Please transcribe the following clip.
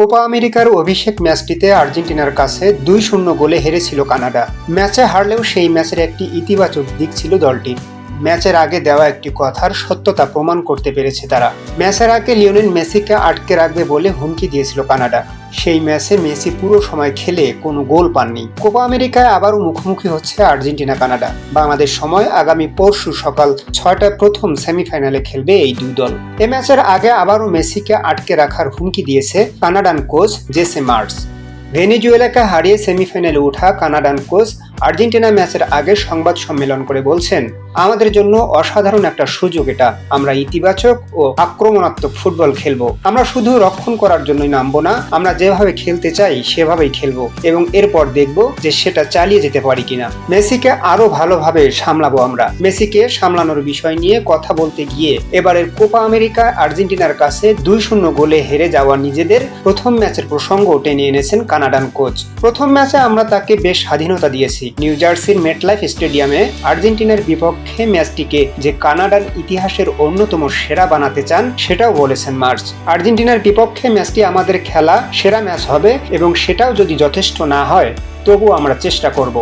Copa আমেরিকার অভিষেক ম্যাচটিতে আর্জেন্টিনার কাছে দুই শূন্য গোলে হেরেছিল কানাডা। ম্যাচে হারলেও সেই ম্যাচের একটি ইতিবাচক দিক ছিল দলটির। ম্যাচের আগে দেওয়া একটি কথার সত্যতা প্রমাণ করতে পেরেছে তারা। ম্যাচের আগে লিওনেল মেসিকে আটকে রাখবে বলে হুমকি দিয়েছিল কানাডা। সেই ম্যাচে মেসি পুরো সময় খেলে কোনো গোল পাননি। কোপা আমেরিকায় আবারও মুখোমুখি হচ্ছে আর্জেন্টিনা কানাডা। বাংলাদেশ সময় আগামী পরশু সকাল ছয়টায় প্রথম সেমিফাইনালে খেলবে এই দুই দল। এ ম্যাচের আগে আবারও মেসিকে আটকে রাখার হুমকি দিয়েছে কানাডান কোচ জেসে মার্স। ভেনেজুয়েলাকে হারিয়ে সেমিফাইনালে ওঠা কানাডান কোচ আর্জেন্টিনা ম্যাচের আগে সংবাদ সম্মেলন করে বলছেন, আমাদের জন্য অসাধারণ একটা সুযোগ এটা। আমরা ইতিবাচক ও আক্রমণাত্মক ফুটবল খেলব। আমরা শুধু রক্ষণ করার জন্যই নামবো না, আমরা যেভাবে খেলতে চাই সেভাবেই খেলব এবং এরপর দেখব যে সেটা চালিয়ে যেতে পারি কিনা। মেসিকে আরও ভালোভাবে সামলাবো আমরা। মেসিকে সামলানোর বিষয় নিয়ে কথা বলতে গিয়ে এবারের কোপা আমেরিকা আর্জেন্টিনার কাছে দুই শূন্য গোলে হেরে যাওয়া নিজেদের প্রথম ম্যাচের প্রসঙ্গ টেনে এনেছেন কানাডান কোচ। প্রথম ম্যাচে আমরা তাকে বেশ স্বাধীনতা দিয়েছি। নিউ জার্সির মেটলাইফ স্টেডিয়ামে আর্জেন্টিনার বিপক্ষে ম্যাচটিকে যে কানাডার ইতিহাসের অন্যতম সেরা বানাতে চান, সেটাও বলেছেন মার্চ। আর্জেন্টিনার বিপক্ষে ম্যাচটি আমাদের খেলা, সেরা ম্যাচ হবে এবং সেটাও যদি যথেষ্ট না হয় তবু আমরা চেষ্টা করব।